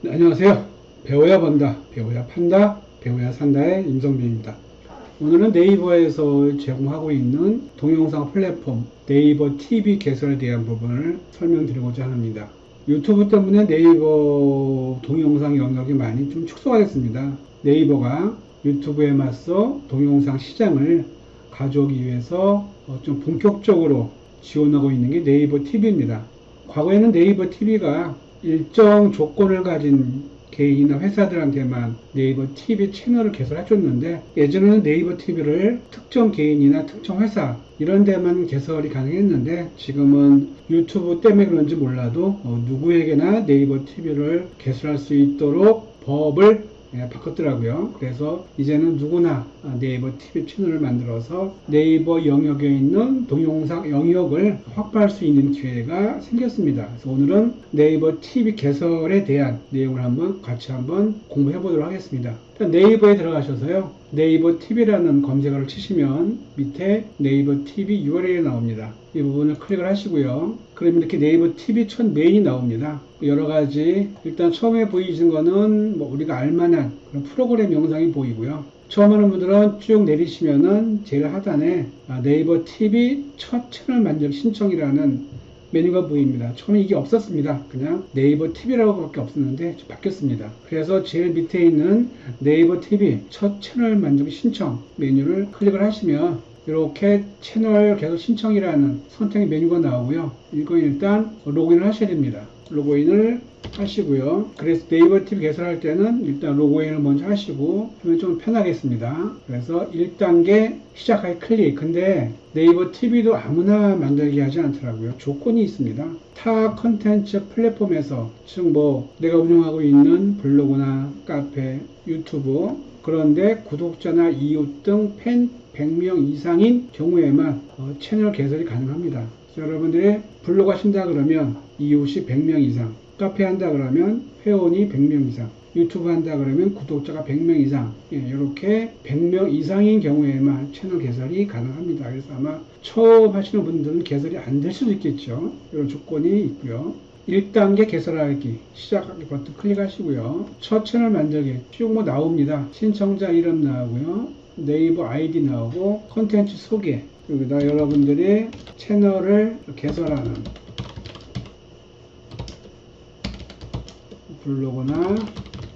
네, 안녕하세요. 배워야 번다, 배워야 판다, 배워야 산다의 임성빈입니다. 오늘은 네이버에서 제공하고 있는 동영상 플랫폼 네이버 TV 개설에 대한 부분을 설명드리고자 합니다. 유튜브 때문에 네이버 동영상 영역이 많이 좀 축소가 됐습니다. 네이버가 유튜브에 맞서 동영상 시장을 가져오기 위해서 어, 좀 본격적으로 지원하고 있는 게 네이버 TV입니다. 과거에는 네이버 TV가 일정 조건을 가진 개인이나 회사들한테만 네이버 TV 채널을 개설해줬는데 예전에는 네이버 TV를 특정 개인이나 특정 회사 이런 데만 개설이 가능했는데 지금은 유튜브 때문에 그런지 몰라도 어, 누구에게나 네이버 TV를 개설할 수 있도록 법을 예, 바꿨더라고요. 그래서 이제는 누구나 아, 네이버 TV 채널을 만들어서 네이버 영역에 있는 동영상 영역을 확보할 수 있는 기회가 생겼습니다. 그래서 오늘은 네이버 TV 개설에 대한 내용을 한번 같이 한번 공부해 보도록 하겠습니다. 일단 네이버에 들어가셔서요. 네이버 TV라는 검색어를 치시면 밑에 네이버 TV URL이 나옵니다. 이 부분을 클릭을 하시고요. 그러면 이렇게 네이버 TV 첫 메인이 나옵니다. 여러 가지 일단 처음에 보이시는 거는 뭐 우리가 알만한 그런 프로그램 영상이 보이고요. 처음 하는 분들은 쭉 내리시면은 제일 하단에 아, 네이버 TV 첫 채널 만들 신청이라는 메뉴가 보입니다. 처음에 이게 없었습니다. 그냥 네이버 TV라고 밖에 없었는데 바뀌었습니다. 그래서 제일 밑에 있는 네이버 TV 첫 채널 만들기 신청 메뉴를 클릭을 하시면 이렇게 채널 계속 신청이라는 선택 메뉴가 나오고요. 이거 일단 로그인을 하셔야 됩니다. 로그인을 하시고요. 그래서 네이버 TV 개설할 때는 일단 로그인을 먼저 하시고 하면 좀 편하겠습니다. 그래서 1단계 시작하기 클릭. 근데 네이버 TV도 아무나 만들게 하지 않더라고요. 조건이 있습니다. 타 컨텐츠 플랫폼에서 즉 뭐 내가 운영하고 있는 블로그나 카페, 유튜브 그런데 구독자나 이웃 등 팬 100명 이상인 경우에만 어, 채널 개설이 가능합니다. 여러분들이 블로그 하신다 그러면 이웃이 100명 이상, 카페 한다 그러면 회원이 100명 이상, 유튜브 한다 그러면 구독자가 100명 이상, 예, 이렇게 100명 이상인 경우에만 채널 개설이 가능합니다. 그래서 아마 처음 하시는 분들은 개설이 안 될 수도 있겠죠. 이런 조건이 있고요. 1단계 개설하기 시작하기 버튼 클릭하시고요. 첫 채널 만들기 쭉 뭐 나옵니다. 신청자 이름 나오고요. 네이버 아이디 나오고 콘텐츠 소개 여기다 여러분들이 채널을 개설하는 블로그나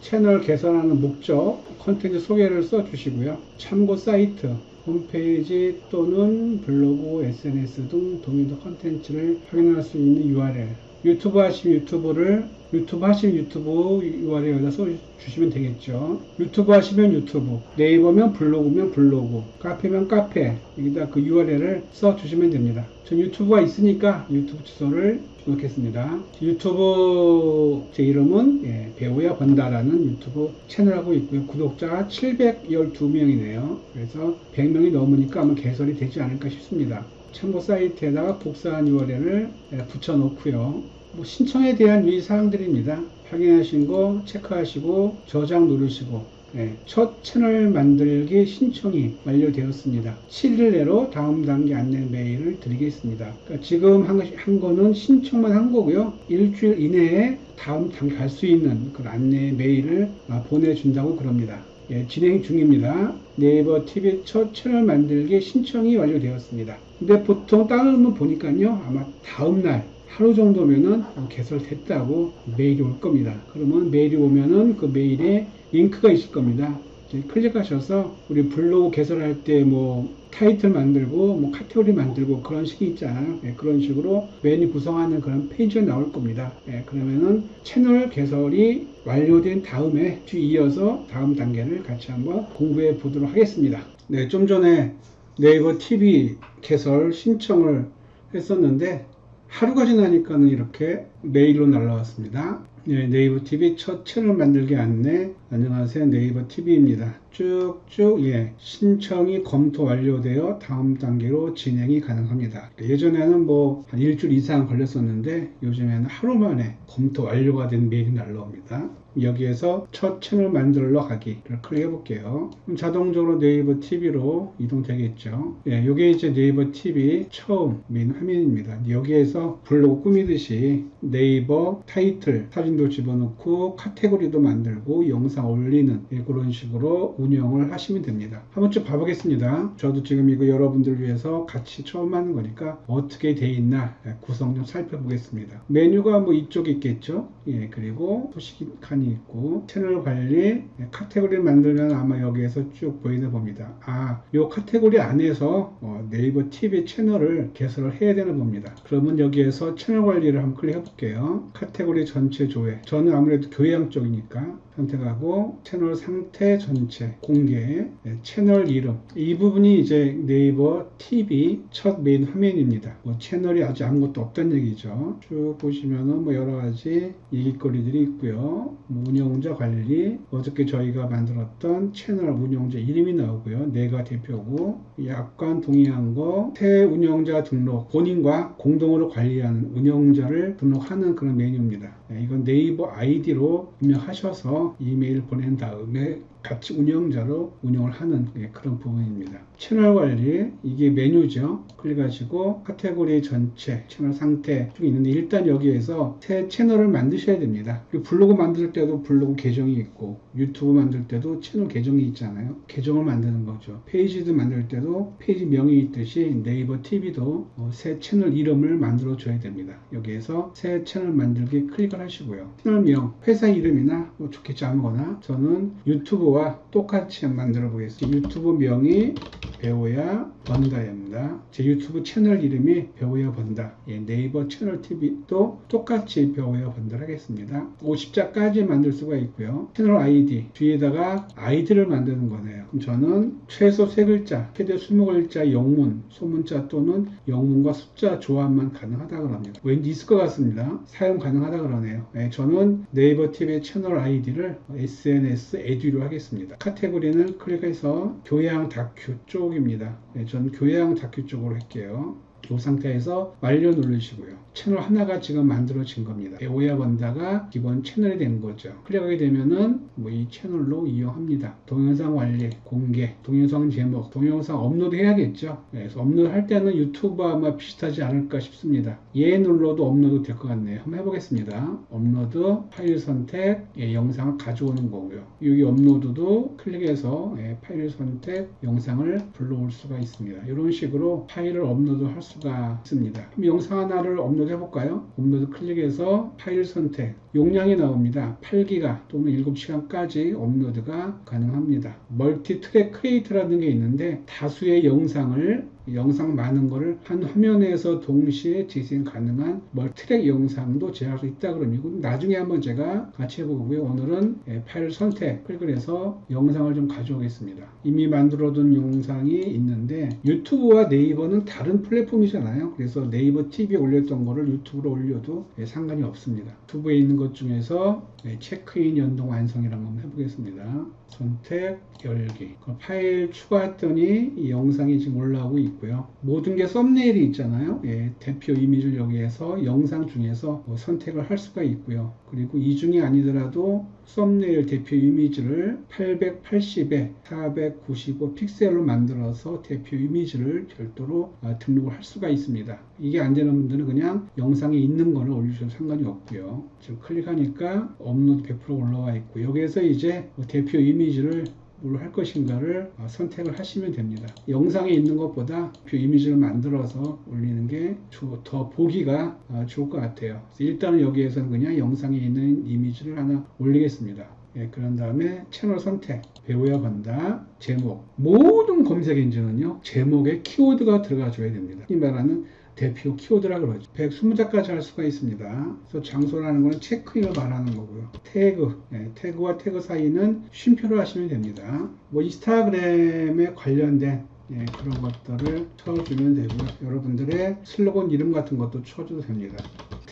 채널 개설하는 목적 콘텐츠 소개를 써주시고요. 참고 사이트 홈페이지 또는 블로그, SNS 등 동일한 콘텐츠를 확인할 수 있는 URL 유튜브 하시면 유튜브를 유튜브 하시면 유튜브 URL 여기다 써주시면 되겠죠. 유튜브 하시면 유튜브, 네이버면 블로그면 블로그, 카페면 카페 여기다 그 URL을 써주시면 됩니다. 전 유튜브가 있으니까 유튜브 주소를 넣겠습니다. 유튜브 제 이름은 예, 배우야 번다라는 유튜브 채널 하고 있고요. 구독자가 712명이네요. 그래서 100명이 넘으니까 아마 개설이 되지 않을까 싶습니다. 참고 사이트에다가 복사한 URL을 붙여놓고요. 뭐 신청에 대한 유의 사항들입니다. 확인하신 거 체크하시고 저장 누르시고 네, 첫 채널 만들기 신청이 완료되었습니다. 7일 내로 다음 단계 안내 메일을 드리겠습니다. 그러니까 지금 한, 한 거는 신청만 한 거고요. 일주일 이내에 다음 단계 갈 수 있는 그 안내 메일을 아, 보내준다고 그럽니다. 예, 진행 중입니다. 네이버 TV 첫 채널 만들기 신청이 완료되었습니다. 근데 보통 다운로드 보니까요, 아마 다음날 하루 정도면은 개설됐다고 메일이 올 겁니다. 그러면 메일이 오면은 그 메일에 링크가 있을 겁니다. 클릭하셔서 우리 블로그 개설할 때 뭐 타이틀 만들고 뭐 카테고리 만들고 그런 식이 있잖아요. 예, 그런 식으로 메뉴 구성하는 그런 페이지가 나올 겁니다. 예, 그러면은 채널 개설이 완료된 다음에 뒤 이어서 다음 단계를 같이 한번 공부해 보도록 하겠습니다. 네, 좀 전에 네이버 TV 개설 신청을 했었는데 하루가 지나니까는 이렇게 메일로 날라왔습니다. 네, 네이버 TV 첫 채널 만들기 안내. 안녕하세요. 네이버 TV입니다. 쭉쭉 예, 신청이 검토 완료되어 다음 단계로 진행이 가능합니다. 예전에는 뭐 한 일주일 이상 걸렸었는데 요즘에는 하루 만에 검토 완료가 된 메일이 날라옵니다. 여기에서 첫 채널 만들러 가기를 클릭해 볼게요. 그럼 자동적으로 네이버 TV로 이동되겠죠. 예, 이게 이제 네이버 TV 처음 메인 화면입니다. 여기에서 블로그 꾸미듯이 네이버 타이틀 사진도 집어넣고 카테고리도 만들고 영상 올리는 예, 그런 식으로 운영을 하시면 됩니다. 한번 쭉 봐보겠습니다. 저도 지금 이거 여러분들 위해서 같이 처음 하는 거니까 어떻게 돼 있나 예, 구성 좀 살펴보겠습니다. 메뉴가 뭐 이쪽에 있겠죠. 예, 그리고 소식 칸이 있고 채널 관리 예, 카테고리를 만들면 아마 여기에서 쭉 보이는 겁니다. 아, 요 카테고리 안에서 어, 네이버 TV 채널을 개설을 해야 되는 겁니다. 그러면 여기에서 채널 관리를 한번 클릭해 볼게요. 카테고리 전체 조회. 저는 아무래도 교양 쪽이니까 선택하고 채널 상태 전체 공개 네, 채널 이름 이 부분이 이제 네이버 TV 첫 메인 화면입니다. 뭐 채널이 아직 아무것도 없다는 얘기죠. 쭉 보시면은 뭐 여러 가지 얘기거리들이 있고요. 뭐 운영자 관리 어저께 저희가 만들었던 채널 운영자 이름이 나오고요. 내가 대표고 약관 동의한 거 새 운영자 등록 본인과 공동으로 관리하는 운영자를 등록하는 그런 메뉴입니다. 네, 이건 네이버 아이디로 입력하셔서 이메일 보낸 다음에 같이 운영자로 운영을 하는 예, 그런 부분입니다. 채널 관리 이게 메뉴죠. 클릭하시고 카테고리 전체 채널 상태 쭉 있는데 일단 여기에서 새 채널을 만드셔야 됩니다. 그리고 블로그 만들 때도 블로그 계정이 있고 유튜브 만들 때도 채널 계정이 있잖아요. 계정을 만드는 거죠. 페이지도 만들 때도 페이지 명이 있듯이 네이버 TV도 어, 새 채널 이름을 만들어 줘야 됩니다. 여기에서 새 채널 만들기 클릭을 하시고요. 채널명 회사 이름이나 뭐 좋겠죠 아무거나 저는 유튜브 와 똑같이 만들어 보겠습니다. 유튜브 명이 배우야 번다입니다. 제 유튜브 채널 이름이 배우야 번다. 예, 네이버 채널 TV도 똑같이 배우야 번다 하겠습니다. 50자까지 만들 수가 있고요. 채널 아이디 뒤에다가 아이디를 만드는 거네요. 그럼 저는 최소 세 글자, 최대 20글자 영문, 소문자 또는 영문과 숫자 조합만 가능하다 그럽니다. 왠지 있을 것 같습니다. 사용 가능하다 그러네요. 예, 저는 네이버 TV 채널 아이디를 SNS 에듀로 하겠습니다. 카테고리는 클릭해서 교양 다큐 쪽입니다. 네, 전 교양 다큐 쪽으로 할게요. 이 상태에서 완료 누르시고요. 채널 하나가 지금 만들어진 겁니다. 오야 번다가 기본 채널이 된 거죠. 클릭하게 되면은 뭐 이 채널로 이용합니다. 동영상 관리, 공개, 동영상 제목, 동영상 업로드 해야겠죠. 네, 그래서 업로드 할 때는 유튜브와 아마 비슷하지 않을까 싶습니다. 얘 눌러도 업로드 될 것 같네요. 한번 해보겠습니다. 업로드, 파일 선택, 예, 영상을 가져오는 거고요. 여기 업로드도 클릭해서 예, 파일 선택, 영상을 불러올 수가 있습니다. 이런 식으로 파일을 업로드 할수 가 있습니다. 그럼 영상 하나를 업로드 해볼까요? 업로드 클릭해서 파일 선택, 용량이 나옵니다. 8기가 또는 7시간까지 업로드가 가능합니다. 멀티 트랙 크리에이터라는 게 있는데 다수의 영상을 영상 많은 거를 한 화면에서 동시에 재생 가능한 멀 트랙 영상도 제작할 수 있다 그러니까 나중에 한번 제가 같이 해보고요. 오늘은 예, 파일 선택 클릭을 해서 영상을 좀 가져오겠습니다. 이미 만들어둔 영상이 있는데 유튜브와 네이버는 다른 플랫폼이잖아요. 그래서 네이버 TV에 올렸던 거를 유튜브로 올려도 예, 상관이 없습니다. 유튜브에 있는 것 중에서 예, 체크인 연동 완성이라는 거 한번 해보겠습니다. 선택 열기 그 파일 추가했더니 이 영상이 지금 올라오고 있고요. 모든 게 썸네일이 있잖아요. 예, 대표 이미지를 여기에서 영상 중에서 뭐 선택을 할 수가 있고요. 그리고 이 중이 아니더라도 썸네일 대표 이미지를 880에 495 픽셀로 만들어서 대표 이미지를 별도로 아, 등록을 할 수가 있습니다. 이게 안 되는 분들은 그냥 영상에 있는 거를 올리셔도 상관이 없고요. 지금 클릭하니까 업로드 100% 올라와 있고 여기에서 이제 뭐 대표 이미지를 뭘할 것인가를 어, 선택을 하시면 됩니다. 영상에 있는 것보다 그 이미지를 만들어서 올리는 게 더 보기가 어, 좋을 것 같아요. 일단은 여기에서는 그냥 영상에 있는 이미지를 하나 올리겠습니다. 예, 그런 다음에 채널 선택, 배우야 간다, 제목. 모든 검색 엔진은요, 제목에 키워드가 들어가 줘야 됩니다. 이 말하는 대표 키워드라 그러죠. 120자까지 할 수가 있습니다. 그래서 장소라는 거는 체크인을 말하는 거고요. 태그, 네, 태그와 태그 사이는 쉼표를 하시면 됩니다. 뭐 인스타그램에 관련된 예, 그런 것들을 쳐주면 되고요. 여러분들의 슬로건 이름 같은 것도 쳐줘도 됩니다.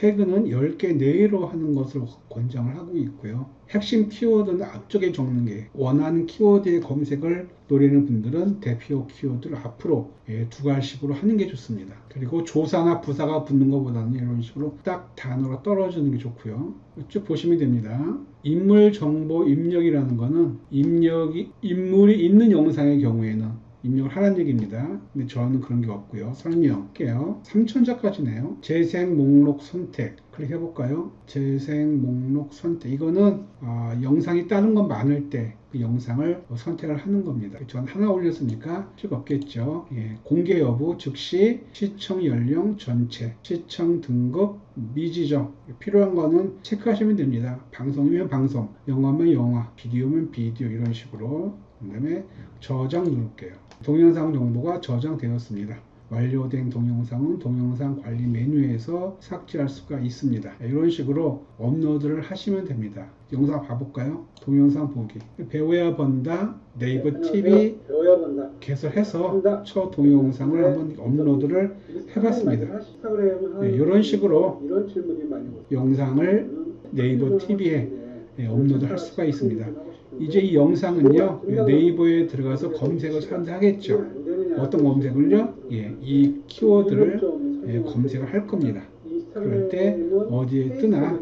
태그는 10개 내로 하는 것을 권장을 하고 있고요. 핵심 키워드는 앞쪽에 적는 게 원하는 키워드의 검색을 노리는 분들은 대표 키워드를 앞으로 예, 두 갈식으로 하는 게 좋습니다. 그리고 조사나 부사가 붙는 것보다는 이런 식으로 딱 단어가 떨어지는 게 좋고요. 쭉 보시면 됩니다. 인물 정보 입력이라는 거는 입력이 인물이 있는 영상의 경우에는 입력을 하라는 얘기입니다. 근데 저는 그런 게 없고요. 설명 할게요. 3천자까지네요. 재생 목록 선택 클릭해 볼까요? 재생 목록 선택 이거는 아, 영상이 다른 건 많을 때 그 영상을 선택을 하는 겁니다. 전 하나 올렸으니까 필요가 없겠죠. 예, 공개 여부, 즉시, 시청 연령 전체, 시청 등급, 미지정 필요한 거는 체크하시면 됩니다. 방송이면 방송, 영화면 영화, 비디오면 비디오 이런 식으로 그 다음에 저장 누를게요. 동영상 정보가 저장되었습니다. 완료된 동영상은 동영상 관리 메뉴에서 삭제할 수가 있습니다. 이런 식으로 업로드를 하시면 됩니다. 영상 봐볼까요? 동영상 보기. 배워야 번다 네이버 TV 본다. 개설해서 첫 동영상을 한번 업로드를 해봤습니다. 네, 이런 식으로. 영상을 네이버 TV에 예, 업로드 할 수가 있습니다. 이제 이 영상은요 네이버에 들어가서 검색을 하겠죠. 어떤 검색을요? 예, 이 키워드를 예, 검색을 할 겁니다. 그럴 때 어디에 뜨나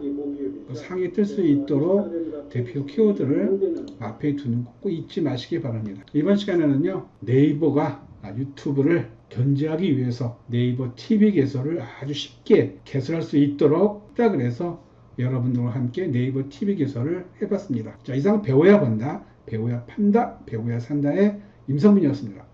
그 상에 뜰 수 있도록 대표 키워드를 앞에 두는 거꼭 잊지 마시기 바랍니다. 이번 시간에는요 네이버가 아, 유튜브를 견제하기 위해서 네이버 TV 개설을 아주 쉽게 개설할 수 있도록 딱 그래서 여러분들과 함께 네이버 TV 개설을 해봤습니다. 자 이상 배워야 본다, 배워야 판다, 배워야 산다의 임성민이었습니다.